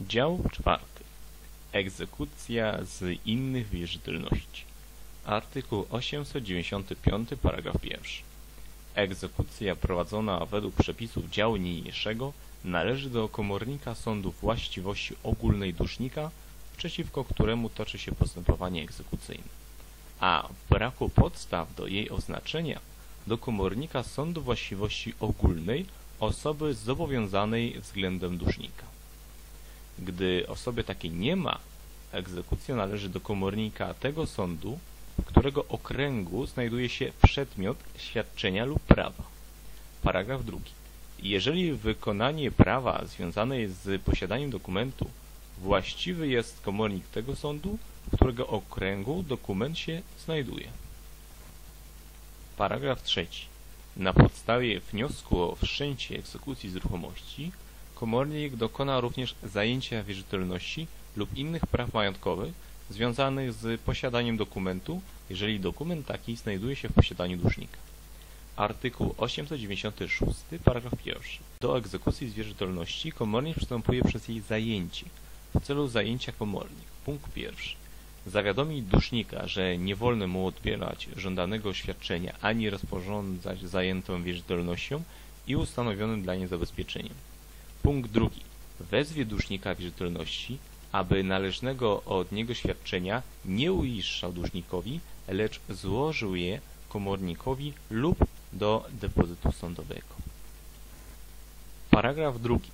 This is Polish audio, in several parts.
Dział czwarty. Egzekucja z innych wierzytelności. Artykuł 895, paragraf pierwszy. Egzekucja prowadzona według przepisów działu niniejszego należy do komornika sądu właściwości ogólnej dłużnika, przeciwko któremu toczy się postępowanie egzekucyjne, a w braku podstaw do jej oznaczenia do komornika sądu właściwości ogólnej osoby zobowiązanej względem dłużnika. Gdy osoby takiej nie ma, egzekucja należy do komornika tego sądu, którego okręgu znajduje się przedmiot świadczenia lub prawa. Paragraf drugi. Jeżeli wykonanie prawa związane jest z posiadaniem dokumentu właściwy jest komornik tego sądu, którego okręgu dokument się znajduje. Paragraf trzeci. Na podstawie wniosku o wszczęcie egzekucji z ruchomości komornik dokona również zajęcia wierzytelności lub innych praw majątkowych związanych z posiadaniem dokumentu, jeżeli dokument taki znajduje się w posiadaniu dłużnika. Artykuł 896, paragraf 1. Do egzekucji z wierzytelności komornik przystępuje przez jej zajęcie w celu zajęcia komornik. Punkt pierwszy. Zawiadomi dłużnika, że nie wolno mu odbierać żądanego świadczenia ani rozporządzać zajętą wierzytelnością i ustanowionym dla niej zabezpieczeniem. Punkt drugi. Wezwie dłużnika wierzytelności, aby należnego od niego świadczenia nie uiszczał dłużnikowi, lecz złożył je komornikowi lub do depozytu sądowego. Paragraf drugi.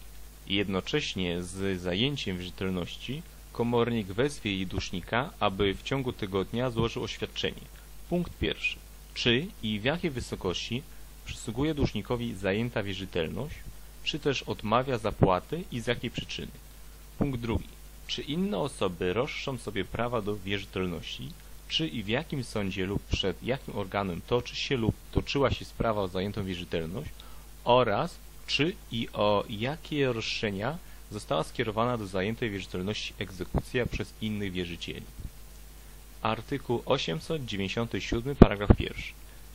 Jednocześnie z zajęciem wierzytelności komornik wezwie jej dłużnika, aby w ciągu tygodnia złożył oświadczenie. Punkt pierwszy. Czy i w jakiej wysokości przysługuje dłużnikowi zajęta wierzytelność, czy też odmawia zapłaty i z jakiej przyczyny. Punkt drugi. Czy inne osoby roszczą sobie prawa do wierzytelności, czy i w jakim sądzie lub przed jakim organem toczy się lub toczyła się sprawa o zajętą wierzytelność oraz czy i o jakie roszczenia została skierowana do zajętej wierzytelności egzekucja przez innych wierzycieli. Artykuł 897, paragraf 1.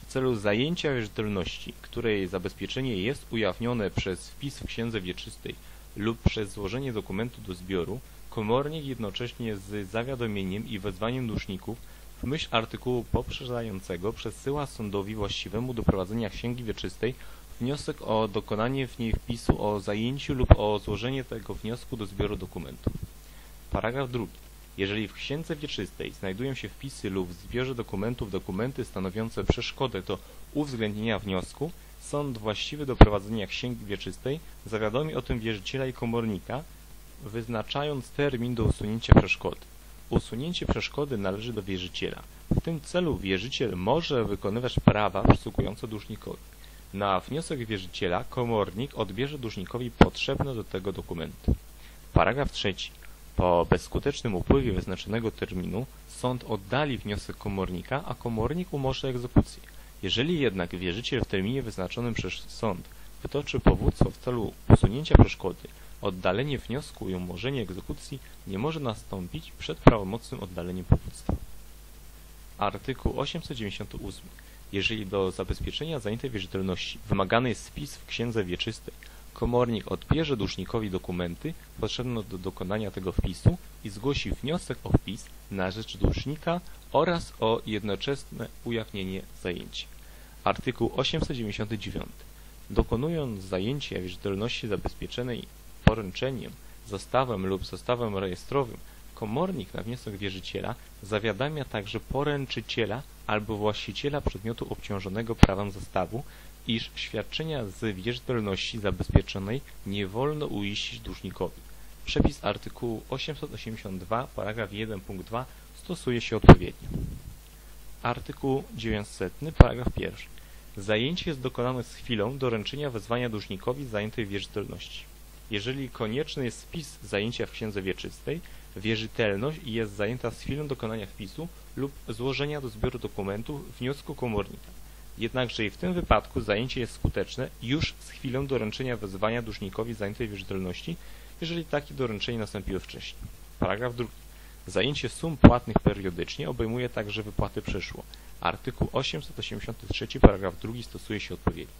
W celu zajęcia wierzytelności, której zabezpieczenie jest ujawnione przez wpis w księdze wieczystej lub przez złożenie dokumentu do zbioru, komornik jednocześnie z zawiadomieniem i wezwaniem dłużników w myśl artykułu poprzedzającego przesyła sądowi właściwemu do prowadzenia księgi wieczystej wniosek o dokonanie w niej wpisu o zajęciu lub o złożenie tego wniosku do zbioru dokumentów. Paragraf drugi. Jeżeli w księdze wieczystej znajdują się wpisy lub w zbiorze dokumentów dokumenty stanowiące przeszkodę do uwzględnienia wniosku, sąd właściwy do prowadzenia księgi wieczystej zawiadomi o tym wierzyciela i komornika, wyznaczając termin do usunięcia przeszkody. Usunięcie przeszkody należy do wierzyciela. W tym celu wierzyciel może wykonywać prawa przysługujące dłużnikowi. Na wniosek wierzyciela komornik odbierze dłużnikowi potrzebne do tego dokumenty. Paragraf trzeci. Po bezskutecznym upływie wyznaczonego terminu sąd oddali wniosek komornika, a komornik umorzy egzekucję. Jeżeli jednak wierzyciel w terminie wyznaczonym przez sąd wytoczy powództwo w celu usunięcia przeszkody, oddalenie wniosku i umorzenie egzekucji nie może nastąpić przed prawomocnym oddaleniem powództwa. Artykuł 898. Jeżeli do zabezpieczenia zajętej wierzytelności wymagany jest spis w księdze wieczystej, komornik odbierze dłużnikowi dokumenty potrzebne do dokonania tego wpisu i zgłosi wniosek o wpis na rzecz dłużnika oraz o jednoczesne ujawnienie zajęcia. Artykuł 899. Dokonując zajęcia wierzytelności zabezpieczonej poręczeniem, zastawem lub zastawem rejestrowym, komornik na wniosek wierzyciela zawiadamia także poręczyciela albo właściciela przedmiotu obciążonego prawem zastawu, iż świadczenia z wierzytelności zabezpieczonej nie wolno uiścić dłużnikowi. Przepis artykułu 882 paragraf 1 punkt 2 stosuje się odpowiednio. Artykuł 900 paragraf 1. Zajęcie jest dokonane z chwilą doręczenia wezwania dłużnikowi zajętej wierzytelności. Jeżeli konieczny jest spis zajęcia w księdze wieczystej, wierzytelność jest zajęta z chwilą dokonania wpisu lub złożenia do zbioru dokumentu wniosku komornika. Jednakże i w tym wypadku zajęcie jest skuteczne już z chwilą doręczenia wezwania dłużnikowi zajętej wierzytelności, jeżeli takie doręczenie nastąpiło wcześniej. Paragraf drugi. Zajęcie sum płatnych periodycznie obejmuje także wypłaty przyszło. Artykuł 883 paragraf 2 stosuje się odpowiednio.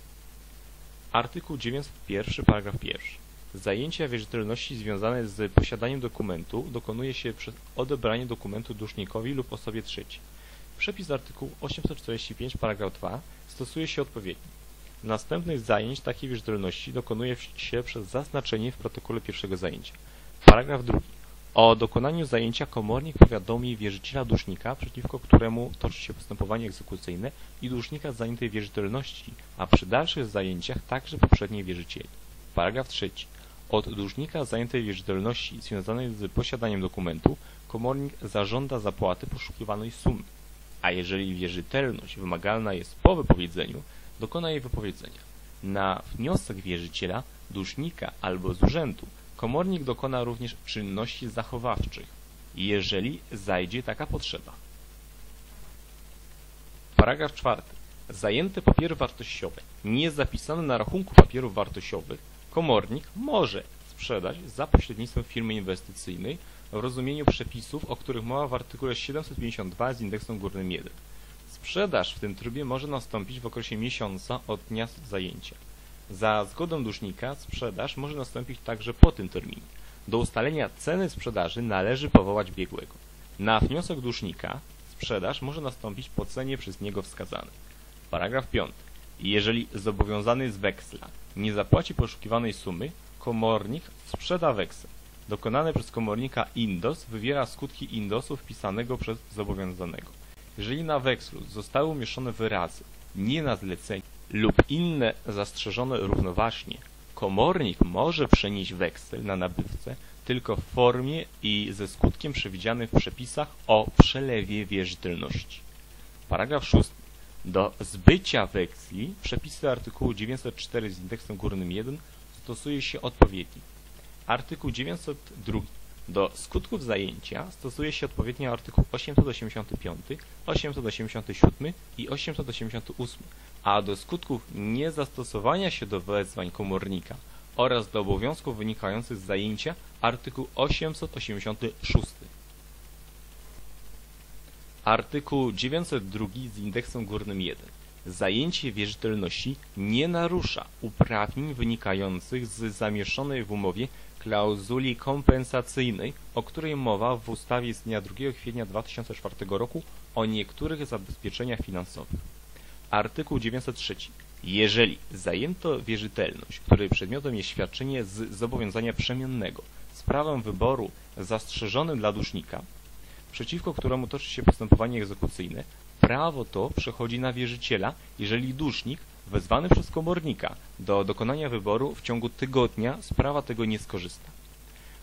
Artykuł 901 paragraf 1. Zajęcia wierzytelności związane z posiadaniem dokumentu dokonuje się przez odebranie dokumentu dłużnikowi lub osobie trzeciej. Przepis artykułu 845 paragraf 2 stosuje się odpowiednio. Następnych zajęć takiej wierzytelności dokonuje się przez zaznaczenie w protokole pierwszego zajęcia. Paragraf drugi. O dokonaniu zajęcia komornik powiadomi wierzyciela dłużnika, przeciwko któremu toczy się postępowanie egzekucyjne i dłużnika zajętej wierzytelności, a przy dalszych zajęciach także poprzedniej wierzycieli. Paragraf trzeci. Od dłużnika zajętej wierzytelności związanej z posiadaniem dokumentu komornik zażąda zapłaty poszukiwanej sumy, a jeżeli wierzytelność wymagalna jest po wypowiedzeniu, dokona jej wypowiedzenia. Na wniosek wierzyciela, dłużnika albo z urzędu komornik dokona również czynności zachowawczych, jeżeli zajdzie taka potrzeba. Paragraf czwarty. Zajęte papiery wartościowe, nie zapisane na rachunku papierów wartościowych, komornik może sprzedać za pośrednictwem firmy inwestycyjnej w rozumieniu przepisów, o których mowa w artykule 752 z indeksem górnym 1. Sprzedaż w tym trybie może nastąpić w okresie miesiąca od dnia zajęcia. Za zgodą dłużnika sprzedaż może nastąpić także po tym terminie. Do ustalenia ceny sprzedaży należy powołać biegłego. Na wniosek dłużnika sprzedaż może nastąpić po cenie przez niego wskazanej. Paragraf 5. Jeżeli zobowiązany z weksla nie zapłaci poszukiwanej sumy, komornik sprzeda weksel. Dokonane przez komornika indos wywiera skutki indosu wpisanego przez zobowiązanego. Jeżeli na wekslu zostały umieszczone wyrazy nie na zlecenie lub inne zastrzeżone równoważnie, komornik może przenieść weksel na nabywcę tylko w formie i ze skutkiem przewidzianym w przepisach o przelewie wierzytelności. Paragraf 6. Do zbycia weksli przepisy artykułu 904 z indeksem górnym 1 stosuje się odpowiednio. Artykuł 902 do skutków zajęcia stosuje się odpowiednio artykuł 885, 887 i 888, a do skutków niezastosowania się do wezwań komornika oraz do obowiązków wynikających z zajęcia artykuł 886. Artykuł 902 z indeksem górnym 1. Zajęcie wierzytelności nie narusza uprawnień wynikających z zamieszczonej w umowie klauzuli kompensacyjnej, o której mowa w ustawie z dnia 2 kwietnia 2004 roku o niektórych zabezpieczeniach finansowych. Artykuł 903. Jeżeli zajęto wierzytelność, której przedmiotem jest świadczenie z zobowiązania przemiennego z prawem wyboru zastrzeżonym dla dłużnika, przeciwko któremu toczy się postępowanie egzekucyjne, prawo to przechodzi na wierzyciela, jeżeli dłużnik wezwany przez komornika do dokonania wyboru w ciągu tygodnia z prawa tego nie skorzysta.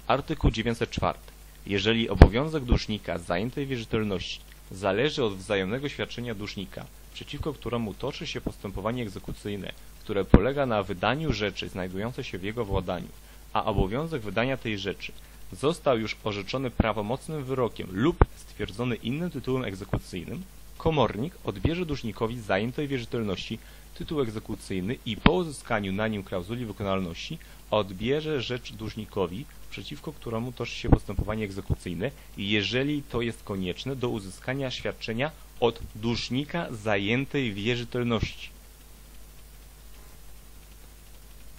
Artykuł 904. Jeżeli obowiązek dłużnika zajętej wierzytelności zależy od wzajemnego świadczenia dłużnika, przeciwko któremu toczy się postępowanie egzekucyjne, które polega na wydaniu rzeczy znajdującej się w jego władaniu, a obowiązek wydania tej rzeczy został już orzeczony prawomocnym wyrokiem lub stwierdzony innym tytułem egzekucyjnym, komornik odbierze dłużnikowi zajętej wierzytelności tytuł egzekucyjny i po uzyskaniu na nim klauzuli wykonalności odbierze rzecz dłużnikowi, przeciwko któremu toczy się postępowanie egzekucyjne, jeżeli to jest konieczne do uzyskania świadczenia od dłużnika zajętej wierzytelności.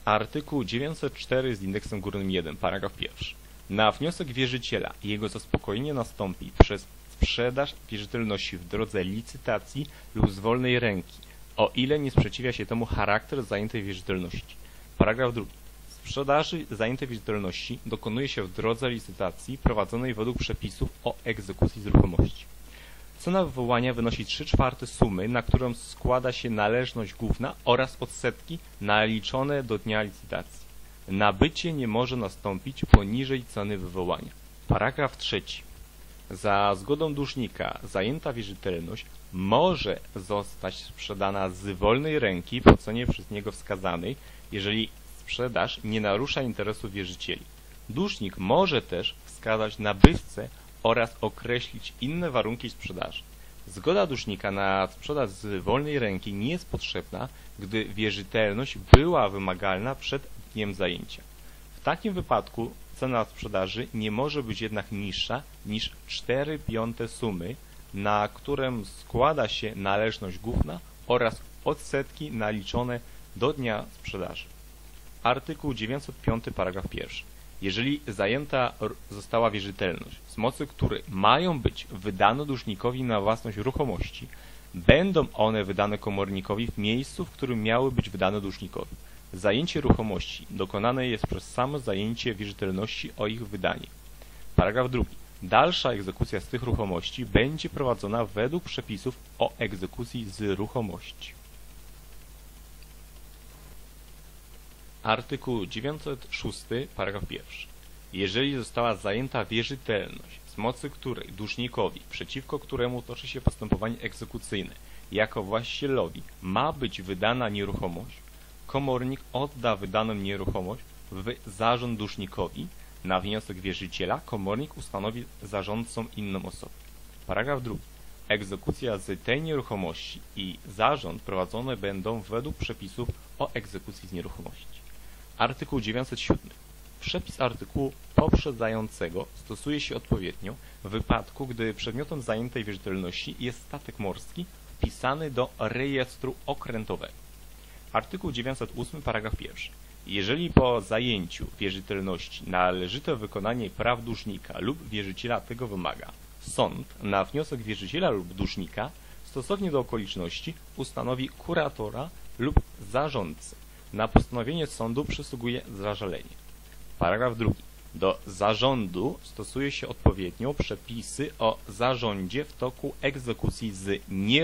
Artykuł 904 z indeksem górnym 1, paragraf 1. Na wniosek wierzyciela jego zaspokojenie nastąpi przez sprzedaż wierzytelności w drodze licytacji lub z wolnej ręki, o ile nie sprzeciwia się temu charakter zajętej wierzytelności. Paragraf 2. Sprzedaży zajętej wierzytelności dokonuje się w drodze licytacji prowadzonej według przepisów o egzekucji z ruchomości. Cena wywołania wynosi 3 czwarte sumy, na którą składa się należność główna oraz odsetki naliczone do dnia licytacji. Nabycie nie może nastąpić poniżej ceny wywołania. Paragraf 3. Za zgodą dłużnika zajęta wierzytelność może zostać sprzedana z wolnej ręki po cenie przez niego wskazanej, jeżeli sprzedaż nie narusza interesu wierzycieli. Dłużnik może też wskazać nabywcę oraz określić inne warunki sprzedaży. Zgoda dłużnika na sprzedaż z wolnej ręki nie jest potrzebna, gdy wierzytelność była wymagalna przed dniem zajęcia. W takim wypadku cena sprzedaży nie może być jednak niższa niż 4 piąte sumy, na którym składa się należność główna oraz odsetki naliczone do dnia sprzedaży. Artykuł 905 paragraf 1. Jeżeli zajęta została wierzytelność, z mocy której mają być wydane dłużnikowi na własność ruchomości, będą one wydane komornikowi w miejscu, w którym miały być wydane dłużnikowi. Zajęcie ruchomości dokonane jest przez samo zajęcie wierzytelności o ich wydanie. Paragraf 2. Dalsza egzekucja z tych ruchomości będzie prowadzona według przepisów o egzekucji z ruchomości. Artykuł 906, paragraf 1. Jeżeli została zajęta wierzytelność, z mocy której dłużnikowi, przeciwko któremu toczy się postępowanie egzekucyjne, jako właścicielowi ma być wydana nieruchomość, komornik odda wydaną nieruchomość w zarząd dłużnikowi, na wniosek wierzyciela komornik ustanowi zarządcą inną osobę. Paragraf 2. Egzekucja z tej nieruchomości i zarząd prowadzone będą według przepisów o egzekucji z nieruchomości. Artykuł 907. Przepis artykułu poprzedzającego stosuje się odpowiednio w wypadku, gdy przedmiotem zajętej wierzytelności jest statek morski wpisany do rejestru okrętowego. Artykuł 908 paragraf 1. Jeżeli po zajęciu wierzytelności należyte wykonanie praw dłużnika lub wierzyciela tego wymaga, sąd na wniosek wierzyciela lub dłużnika stosownie do okoliczności ustanowi kuratora lub zarządcę. Na postanowienie sądu przysługuje zażalenie. Paragraf 2. Do zarządu stosuje się odpowiednio przepisy o zarządzie w toku egzekucji z nieruchomości.